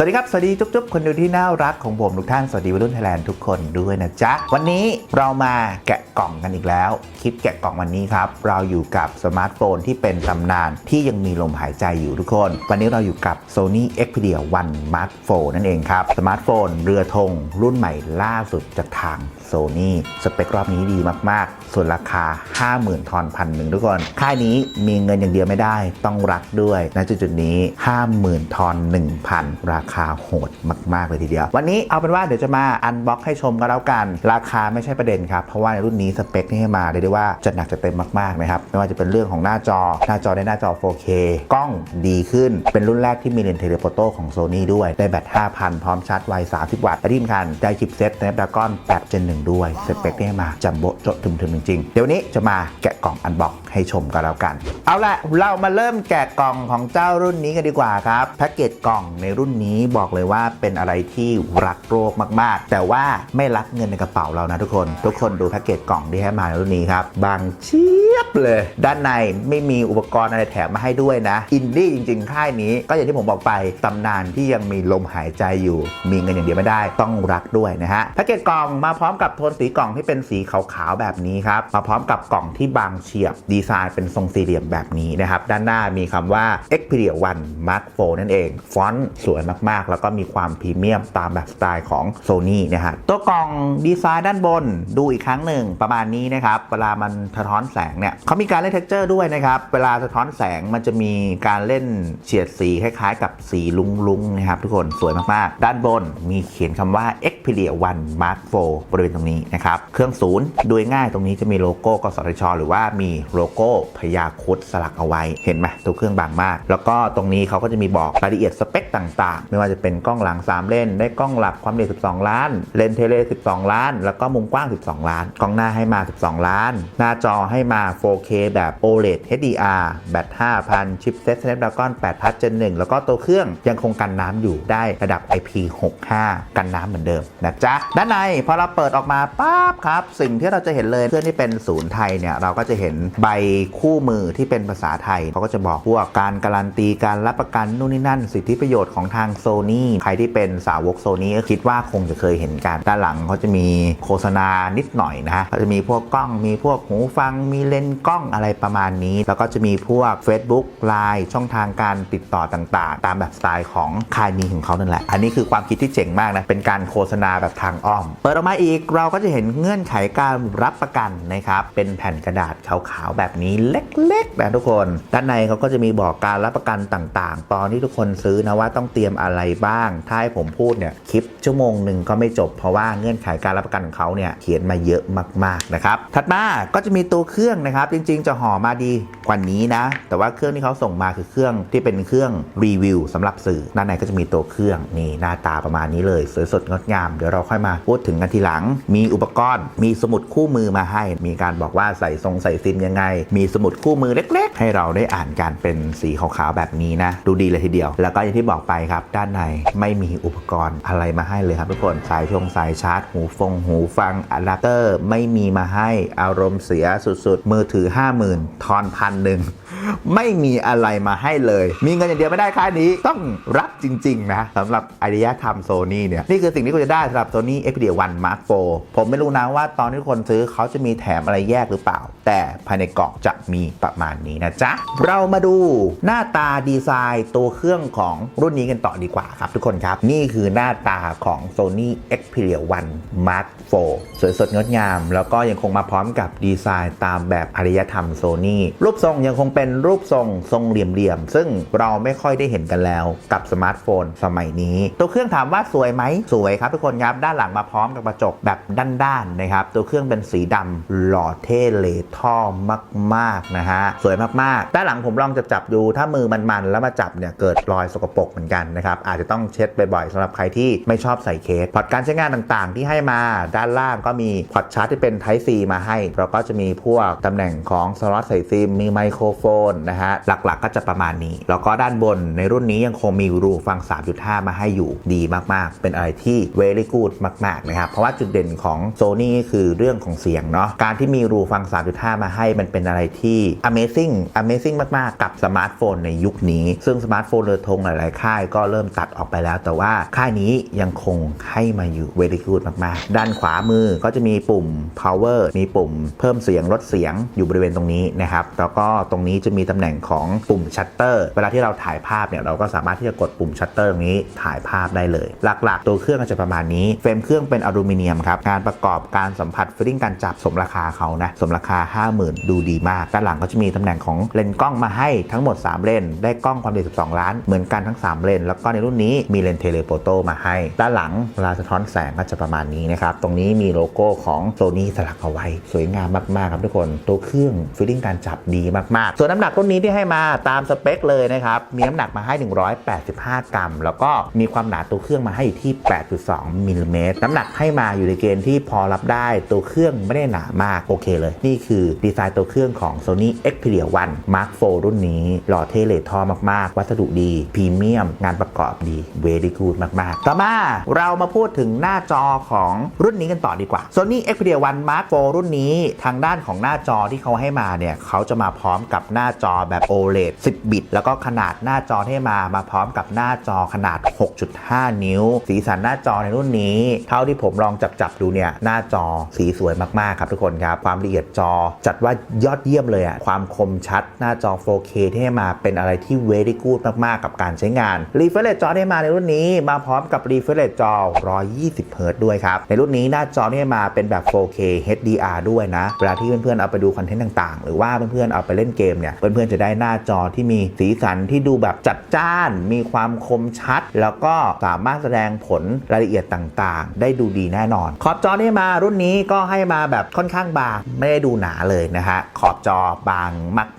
สวัสดีครับ สวัสดีจุ๊บๆ คนดูที่น่ารักของผมทุกท่าน สวัสดีวัยรุ่นไทยแลนด์ทุกคนด้วยนะจ๊ะ วันนี้เรามาแกะกล่องกันอีกแล้ว คลิปแกะกล่องวันนี้ครับ เราอยู่กับสมาร์ทโฟนที่เป็นตำนานที่ยังมีลมหายใจอยู่ทุกคน วันนี้เราอยู่กับ Sony Xperia One Mark 4นั่นเองครับ สมาร์ทโฟน เรือธงรุ่นใหม่ล่าสุดจากทาง Sony สเปครอบนี้ดีมากๆ ส่วนราคา 50,000ทอนพันหนึ่งทุกคน ค่ายนี้มีเงินอย่างเดียวไม่ได้ ต้องรักด้วยณจุดๆนี้ 50,000ทอน1,000ราคาโหดมาก ๆ เลยทีเดียว วันนี้เอาเป็นว่าเดี๋ยวจะมาอันบ็อกให้ชมกันแล้วกัน ราคาไม่ใช่ประเด็นครับ เพราะว่าในรุ่นนี้สเปคที่ให้มาเรียกได้ว่าจัดหนักจัดเต็มมากๆนะครับไม่ว่าจะเป็นเรื่องของหน้าจอ หน้าจอได้หน้าจอ 4K กล้องดีขึ้น เป็นรุ่นแรกที่มีเลนส์เทเลโฟโต้ของ Sony ด้วยได้แบต 5,000 พร้อมชาร์จไว 30 วัตต์และที่สำคัญได้ชิปเซ็ต Snapdragon 8 Gen 1ด้วยสเปคที่ให้มาจัมโบ้โจะถึมๆจริงๆเดี๋ยววนนี้จะมาแกะกล่องอันบ็อกให้ชมกันแล้วกัน เอาละเรามาเริ่มแกะกล่องของเจ้ารุ่นนี้กันดีกว่าครับแพ็กเกจกล่องในรุ่นนี้บอกเลยว่าเป็นอะไรที่รักโลกมากๆ แต่ว่าไม่รักเงินในกระเป๋าเรานะทุกคน ทุกคนดูแพ็กเกจกล่องที่ให้มาในรุ่นนี้ครับ บางเชียบเลย ด้านในไม่มีอุปกรณ์อะไรแถมมาให้ด้วยนะ อินดี้จริงๆ ค่ายนี้ ก็อย่างที่ผมบอกไปตำนานที่ยังมีลมหายใจอยู่ มีเงินอย่างเดียวไม่ได้ต้องรักด้วยนะฮะแพ็กเกจกล่องมาพร้อมกับโทนสีกล่องที่เป็นสีขาวๆแบบนี้ครับมาพร้อมกับกล่องที่บางเฉียบดีไซน์เป็นทรงสี่เหลี่ยมแบบนี้นะครับด้านหน้ามีคำว่า Xperia One Mark 4นั่นเอง ฟอนต์สวยมากๆแล้วก็มีความพรีเมียมตามแบบสไตล์ของ Sony นะฮะตัวกล่องดีไซน์ด้านบนดูอีกครั้งหนึ่งประมาณนี้นะครับ เวลามันสะท้อนแสงเนี่ยเขามีการเล่นเท็กเจอร์ด้วยนะครับ เวลาสะท้อนแสงมันจะมีการเล่นเฉียดสีคล้ายๆ กับสีลุ้งๆนะครับทุกคนสวยมากๆ ด้านบนมีเขียนคำว่า Xperia One Mark 4บริเวณตรงนี้นะครับ เครื่องศูนย์ดูง่ายตรงนี้จะมีโลโก้กสทช หรือว่ามีโลโก้พญาคุดสลักเอาไว้เห็นไหมตัวเครื่องบางมาก แล้วก็ตรงนี้เขาก็จะมีบอกรายละเอียดสเปคต่างๆไว่าจะเป็นกล้องหลัง 3 เลนได้กล้องหลักความละเอียด12 ล้าน เลนเทเล 12 ล้าน แล้วก็มุมกว้าง 12 ล้าน กล้องหน้าให้มา 12 ล้าน หน้าจอให้มา 4K แบบ OLED HDR แบต5,000 ชิปเซ็ต Snapdragon 8 Plus Gen 1แล้วก็ตัวเครื่องยังคงกันน้ำอยู่ได้ระดับ IP65 กันน้ำเหมือนเดิมนะจ๊ะ ด้านในพอเราเปิดออกมาปั๊บครับ สิ่งที่เราจะเห็นเลยเพื่อนที่เป็นศูนย์ไทยเนี่ยเราก็จะเห็นใบคู่มือที่เป็นภาษาไทยเขาก็จะบอกพวกการการันตีการรับประกันนู่นนี่นั่น สิทธิประโยชน์ของทางโซนี่ใครที่เป็นสาวกโซนี่ก็คิดว่าคงจะเคยเห็นกัน ด้านหลังเขาจะมีโฆษณานิดหน่อยนะฮะเขาจะมีพวกกล้องมีพวกหูฟัง มีเลนส์กล้องอะไรประมาณนี้ แล้วก็จะมีพวก Facebook ไลน์ช่องทางการติดต่อต่างๆ ตามแบบสไตล์ของค่ายนี้ของเขานั่นแหละ อันนี้คือความคิดที่เจ๋งมากนะ เป็นการโฆษณาแบบทางอ้อม เปิดออกมาอีกเราก็จะเห็นเงื่อนไขการรับประกันนะครับ เป็นแผ่นกระดาษขาวๆแบบนี้เล็กๆนะทุกคน ด้านในเขาก็จะมีบอกการรับประกันต่างๆ ตอนที่ทุกคนซื้อนะว่าต้องเตรียมอะไรบ้าง ถ้าให้ผมพูดเนี่ยคลิปชั่วโมงหนึ่งก็ไม่จบ เพราะว่าเงื่อนไขการรับประกันของเขาเนี่ยเขียนมาเยอะมากๆนะครับถัดมาก็จะมีตัวเครื่องนะครับ จริง ๆ จะห่อมาดีกว่านี้นะ แต่ว่าเครื่องที่เขาส่งมาคือเครื่องที่เป็นเครื่องรีวิวสำหรับสื่อด้านในก็จะมีตัวเครื่องนี่หน้าตาประมาณนี้เลยสวยสดงดงามเดี๋ยวเราค่อยมาพูดถึงกันทีหลัง มีอุปกรณ์ มีสมุดคู่มือมาให้ มีการบอกว่าใส่ทรงใส่ซิมยังไง มีสมุดคู่มือเล็ก ๆ ให้เราได้อ่านการเป็นสีขาวๆแบบนี้นะ ดูดีเลยทีเดียว แล้วก็อย่างที่บอกไปครับด้านในไม่มีอุปกรณ์อะไรมาให้เลยครับทุกคนสายชงสายชาร์จ หูฟง หูฟังอะแดปเตอร์ไม่มีมาให้อารมณ์เสียสุดๆ มือถือ 50,000 ทอนพันหนึ่งไม่มีอะไรมาให้เลย มีเงินอย่างเดียวไม่ได้ค่ายนี้ต้องรับจริง ๆ นะสำหรับอารยธรรมโซนี่เนี่ย นี่คือสิ่งที่คุณจะได้สำหรับ Sony Xperia One Mark 4ผมไม่รู้นะว่าตอนที่ทุกคนซื้อเขาจะมีแถมอะไรแยกหรือเปล่า แต่ภายในกล่องจะมีประมาณนี้นะจ๊ะ เรามาดูหน้าตาดีไซน์ตัวเครื่องของรุ่นนี้กันต่อดีกว่าครับ ทุกคนครับ นี่คือหน้าตาของ Sony Xperia One Mark 4 สวยสดงดงาม แล้วก็ยังคงมาพร้อมกับดีไซน์ตามแบบอารยธรรมโซนี่รูปทรงยังคงเป็นรูปทรงทรงเหลี่ยมๆ ซึ่งเราไม่ค่อยได้เห็นกันแล้วกับสมาร์ทโฟนสมัยนี้ ตัวเครื่องถามว่าสวยไหมสวยครับทุกคนครับ ด้านหลังมาพร้อมกับกระจกแบบด้านๆนะครับ ตัวเครื่องเป็นสีดำหล่อเท่เลท่อมากๆนะฮะสวยมากๆ ด้านหลังผมลองจับจับดูถ้ามือมันๆแล้วมาจับเนี่ยเกิดรอยสกปรกเหมือนกันนะครับอาจจะต้องเช็ดบ่อยๆสำหรับใครที่ไม่ชอบใส่เคสพอร์ตการใช้งานต่างๆ ที่ให้มาด้านล่างก็มีพอร์ตชาร์จที่เป็น Type C มาให้แล้วก็จะมีพวกตำแหน่งของสล็อตใส่ซิมมีไมโครโฟนนะฮะหลักๆ ก็จะประมาณนี้ แล้วก็ด้านบนในรุ่นนี้ยังคงมีรูฟัง 3.5 มาให้อยู่ดีมากๆ เป็นอะไรที่ very good มากๆนะครับเพราะว่าจุดเด่นของ Sony คือเรื่องของเสียงเนาะการที่มีรูฟัง 3.5 มาให้มันเป็นอะไรที่ amazing amazing มากๆ กับสมาร์ทโฟนในยุคนี้ ซึ่งสมาร์ทโฟนเรือธงหลายๆค่ายก็เริ่มตัดออกไปแล้ว แต่ว่าค่ายนี้ยังคงให้มาอยู่ very good มาก ๆ ด้านขวามือก็จะมีปุ่ม power มีปุ่มเพิ่มเสียงลดเสียงอยู่บริเวณตรงนี้นะครับ แล้วก็ตรงนี้จะมีตำแหน่งของปุ่มชัตเตอร์เวลาที่เราถ่ายภาพเนี่ยเราก็สามารถที่จะกดปุ่มชัตเตอร์ตรงนี้ถ่ายภาพได้เลย หลัก ๆ ตัวเครื่องก็จะประมาณนี้เฟรมเครื่องเป็นอลูมิเนียมครับงานประกอบการสัมผัสฟิลลิ่งการจับสมราคาเขานะสมราคา 50,000 ดูดีมาก ด้านหลังก็จะมีตำแหน่งของเลนส์กล้องมาให้ทั้งหมด 3 เลนส์ได้กล้องความละเอียด12 ล้านเหมือนกันทั้ง 3 เลนส์แล้วก็ในรุ่นนี้มีเลนส์เทเลโฟโตมาให้ ด้านหลังเวลาสะท้อนแสงก็จะประมาณนี้นะครับ ตรงนี้มีโลโก้ของโซนี่สลักเอาไว้ สวยงามมาก ๆ ครับทุกคนตัวเครื่องฟิลลิ่งการจับดีมาก ๆ ส่วนน้ำหนักรุ่นนี้ที่ให้มาตามสเปคเลยนะครับ มีน้ำหนักมาให้ 185 กรัม แล้วก็มีความหนาตัวเครื่องมาให้อยู่ที่ 8.2มิลลิเมตรน้ำหนักให้มาอยู่ในเกณฑ์ที่พอรับได้ตัวเครื่องไม่ได้หนามากโอเคเลย นี่คือดีไซน์ตัวเครื่องของ Sony Xperia 1 Mark IV รุ่นนี้หล่อเท่เลททอมากๆ วัสดุดีพรีเมียม งานประกอบดี very good มาก ๆ ต่อมาเรามาพูดถึงหน้าจอของรุ่นนี้กันต่อดีกว่า Sony Xperia 1 Mark IV รุ่นนี้ทางด้านของหน้าจอที่เขาให้มาเนี่ยเขาจะมาพร้อมกับหน้าจอแบบ OLED 10 บิต แล้วก็ขนาดหน้าจอที่ให้มามาพร้อมกับหน้าจอขนาด 6.5 นิ้ว สีสันหน้าจอในรุ่นนี้ เท่าที่ผมลองจับจับดูเนี่ยหน้าจอสีสวยมากๆครับทุกคนครับ ความละเอียดจอจัดว่ายอดเยี่ยมเลยอะความคมชัดหน้าจอ 4K ที่ให้มาเป็นอะไรที่ very good มากๆ กับการใช้งาน refresh จอที่มาในรุ่นนี้มาพร้อมกับ refresh จอ 120 Hz ด้วยครับ ในรุ่นนี้หน้าจอที่มาเป็นแบบ 4K HDR ด้วยนะ เวลาที่เพื่อนๆเอาไปดูคอนเทนต์ต่างๆ หรือว่าเพื่อนๆเอาไปเล่นเกมเนี่ย เพื่อนๆจะได้หน้าจอที่มีสีสันที่ดูแบบจัดจ้าน มีความคมชัด แล้วก็สามารถแสดงผลรายละเอียดต่างๆ ได้ดูดีแน่นอน ขอบจอที่มารุ่นนี้ก็ให้มาแบบค่อนข้างบางไม่ได้ดูหนาเลยนะฮะขอบจอบาง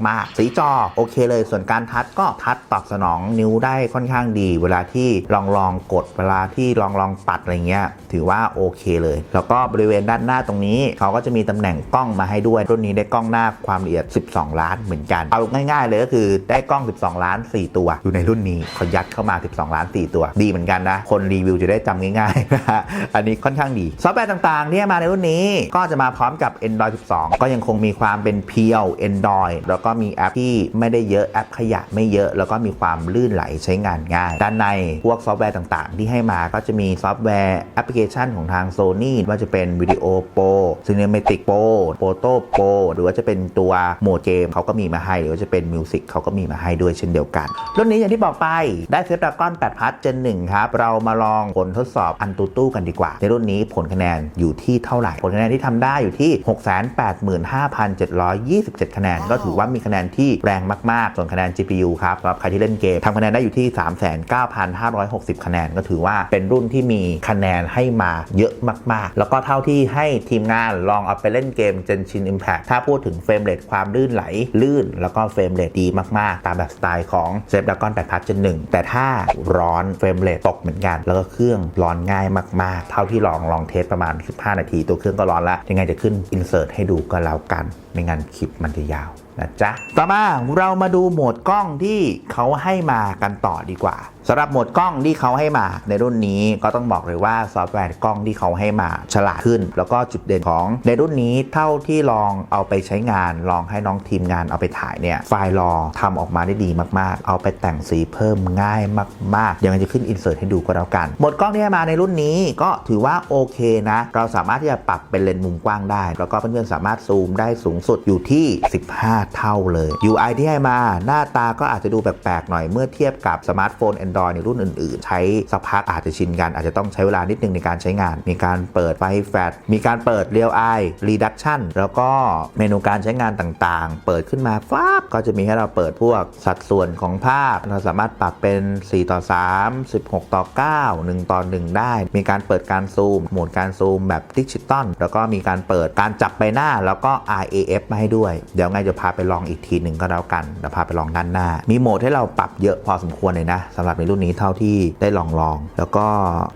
มาก ๆ สีจอโอเคเลยส่วนการทัชก็ทัชตอบสนองนิ้วได้ค่อนข้างดีเวลาที่ลองลองกดเวลาที่ลองลองปัดอะไรเงี้ยถือว่าโอเคเลย แล้วก็บริเวณด้านหน้าตรงนี้ เขาก็จะมีตำแหน่งกล้องมาให้ด้วย รุ่นนี้ได้กล้องหน้าความละเอียด 12 ล้านเหมือนกัน เอาง่ายๆเลยก็คือได้กล้อง 12 ล้าน 4 ตัว อยู่ในรุ่นนี้เขายัดเข้ามา 12 ล้าน 4 ตัว ดีเหมือนกันนะ คนรีวิวจะได้จำง่ายๆนะฮะอันนี้ค่อนข้างดี ซอฟต์แวร์ต่างๆที่มาในรุ่นนี้ก็จะมาพร้อมกับ Android 12 ก็ยังคงมีความเป็นเพียว Android แล้วก็มีแอปที่ไม่ได้เยอะแอปขยะไม่เยอะ แล้วก็มีความลื่นไหลใช้งานง่ายด้านในพวกซอฟต์แวร์ต่างๆ ที่ให้มาก็จะมีซอฟต์แวร์แอปพลิเคชันของทาง Sony ว่าจะเป็น Video Pro Cinematic Pro Photo Pro หรือว่าจะเป็นตัวโหมดเกมเขาก็มีมาให้ หรือว่าจะเป็นมิวสิกเขาก็มีมาให้ด้วยเช่นเดียวกัน รุ่นนี้อย่างที่บอกไปได้เซฟดากอน8พัทเจน1ครับ เรามาลองผลทดสอบอันตูตู้กันดีกว่า ในรุ่นนี้ผลคะแนนอยู่ที่เท่าไหร่ ผลคะแนนที่ทำได้อยู่ที่ 685,727 คะแนน ก็ถือว่ามีคะแนนที่แรงมากๆ ส่วนคะแนน GPU ครับสำหรับใครที่เล่นเกมทำคะแนนได้อยู่ที่ 3 9 9,560 คะแนนก็ถือว่าเป็นรุ่นที่มีคะแนนให้มาเยอะมาก ๆ แล้วก็เท่าที่ให้ทีมงานลองเอาไปเล่นเกม Genshin Impact ถ้าพูดถึงเฟรมเรทความลื่นไหล ลื่น แล้วก็เฟรมเรทดีมาก ๆ ตามแบบสไตล์ของ s ซฟดากอน8พัทเจน1แต่ถ้าร้อนเฟรมเรทตกเหมือนกัน แล้วก็เครื่องร้อนง่ายมาก ๆ เท่าที่ลองลองเทสประมาณ 15 นาที ตัวเครื่องก็ร้อนล้วยังไงจะขึ้นอินเสิร์ตให้ดูก็แล้วกัน ไม่งั้นคลิปมันจะยาว นะจ๊ะต่อมาเรามาดูโหมดกล้องที่เขาให้มากันต่อดีกว่าสำหรับโหมดกล้องที่เขาให้มาในรุ่นนี้ก็ต้องบอกเลยว่าซอฟต์แวร์กล้องที่เขาให้มาฉลาดขึ้น แล้วก็จุดเด่นของในรุ่นนี้เท่าที่ลองเอาไปใช้งานลองให้น้องทีมงานเอาไปถ่ายเนี่ยไฟล์รอทำออกมาได้ดีมากๆ เอาไปแต่งสีเพิ่มง่ายมากๆยังจะขึ้นอินเสิร์ตให้ดูก็แล้วกันโหมดกล้องที่ให้มาในรุ่นนี้ก็ถือว่าโอเคนะ เราสามารถที่จะปรับเป็นเลนส์มุมกว้างได้ แล้วก็เพื่อนๆสามารถซูมได้สูงสุดอยู่ที่ 15เท่าเลย UI ที่ให้มาหน้าตาก็อาจจะดูแปลกๆหน่อยเมื่อเทียบกับสมาร์ทโฟน Android ในรุ่นอื่นๆ ใช้สักพักอาจจะชินกัน อาจจะต้องใช้เวลานิดนึงในการใช้งาน มีการเปิดไฟแฟลชมีการเปิด Real Eye Reduction แล้วก็เมนูการใช้งานต่างๆ เปิดขึ้นมาฟ้าก็จะมีให้เราเปิดพวกสัดส่วนของภาพ เราสามารถปรับเป็น 4 ต่อ 3 16 ต่อ 9 1 ต่อ 1 ได้ มีการเปิดการซูม โหมดการซูมแบบดิจิตอลแล้วก็มีการเปิดการจับใบหน้าแล้วก็ RAF มาให้ด้วย เดี๋ยวไงจะพาไปลองอีกทีหนึ่งก็แล้วกันเดี๋ยวพาไปลองด้านหน้า มีโหมดให้เราปรับเยอะพอสมควรเลยนะสำหรับในรุ่นนี้เท่าที่ได้ลองลอง แล้วก็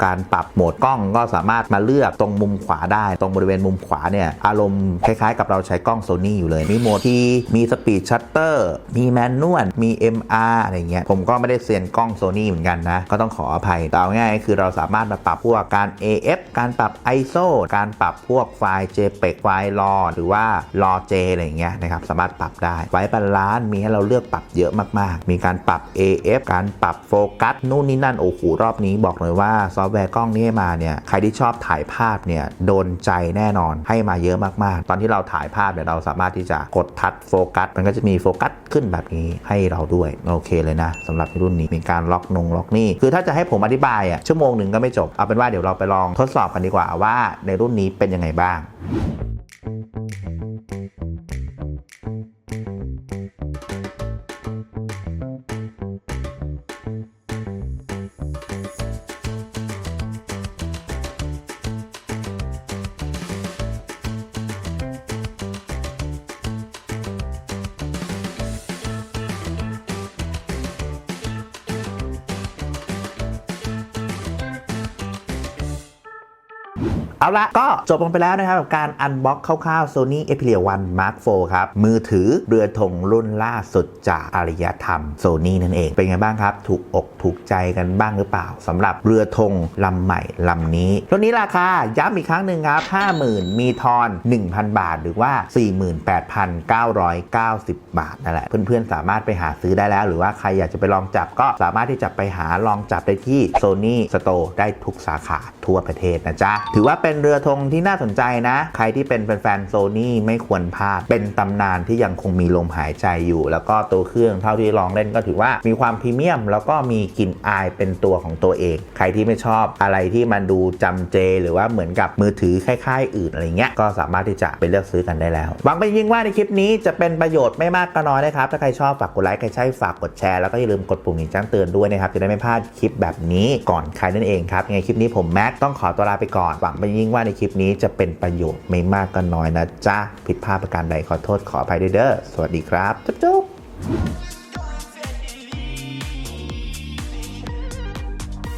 การปรับโหมดกล้องก็สามารถมาเลือกตรงมุมขวาได้ตรงบริเวณมุมขวาเนี่ยอารมณ์คล้ายๆ กับเราใช้กล้องโซนี่อยู่เลย มีโหมดที่มีสปีดชัตเตอร์มีแมนนวลมี MR อะไรเงี้ยผมก็ไม่ได้เซียนกล้องโซนี่เหมือนกันนะก็ต้องขออภัยแต่เอาง่ายๆคือเราสามารถมาปรับพวกการ AF การปรับ ISO การปรับพวกไฟล์ JPEG ไฟล์ RAW หรือว่า RAW J อะไรเงี้ยนะครับสามารถปรับรับได้ ไว้บาลานซ์มีให้เราเลือกปรับเยอะมากๆ มีการปรับ AF การปรับโฟกัสนู่นนี่นั่นโอ้โหรอบนี้บอกเลยว่าซอฟต์แวร์กล้องนี้มาเนี่ยใครที่ชอบถ่ายภาพเนี่ยโดนใจแน่นอนให้มาเยอะมากๆ ตอนที่เราถ่ายภาพเนี่ยเราสามารถที่จะกดทัชโฟกัส มันก็จะมีโฟกัสขึ้นแบบนี้ให้เราด้วยโอเคเลยนะสำหรับรุ่นนี้มีการล็อกนงล็อกนี่คือถ้าจะให้ผมอธิบายอะชั่วโมงหนึ่งก็ไม่จบเอาเป็นว่าเดี๋ยวเราไปลองทดสอบกันดีกว่าว่าในรุ่นนี้เป็นยังไงบ้าง เอาละก็จบลงไปแล้วนะครับกับการอันบ็อกคร่าวๆ Sony Xperia 1 Mark IV ครับ มือถือเรือธงรุ่นล่าสุดจากอารยธรรม Sony นั่นเอง เป็นไงบ้างครับ ถูกอกถูกใจกันบ้างหรือเปล่าสำหรับเรือธงลำใหม่ลำนี้รุ่นนี้ราคาย้ำอีกครั้งหนึ่งครับ 50,000 มีทอน 1,000 บาท หรือว่า 48,990 บาทนั่นแหละเพื่อนๆ สามารถไปหาซื้อได้แล้ว หรือว่าใครอยากจะไปลองจับก็สามารถที่จะไปหาลองจับได้ที่ Sony Store ได้ทุกสาขาทั่วประเทศนะจ๊ะถือว่าเป็นเรือธงที่น่าสนใจนะ ใครที่เป็นแฟนๆโซนี่ไม่ควรพลาด เป็นตำนานที่ยังคงมีลมหายใจอยู่ แล้วก็ตัวเครื่องเท่าที่ลองเล่นก็ถือว่ามีความพรีเมียม แล้วก็มีกลิ่นอายเป็นตัวของตัวเอง ใครที่ไม่ชอบอะไรที่มันดูจำเจ หรือว่าเหมือนกับมือถือคล้ายๆ อื่นอะไรเงี้ยก็สามารถที่จะไปเลือกซื้อกันได้แล้วหวังเป็นยิ่งว่าในคลิปนี้จะเป็นประโยชน์ไม่มากก็น้อยนะครับถ้าใครชอบฝากกดไลค์ใครใช่ฝากกดแชร์แล้วก็อย่าลืมกดปุ่มนี้แจ้งเตือนด้วยนะครับจะได้ไม่พลาดคลิปแบบนี้ก่อนใครนั่นเองครับยังไงคลิปนี้ผมแม็กต้องขอตัวลาไปก่อนหวังเป็นยิ่งว่าในคลิปนี้จะเป็นประโยชน์ไม่มากก็น้อยนะจ๊ะผิดพลาดประการใดขอโทษขออภัยด้วยเด้อสวัสดีครับ จุ๊บ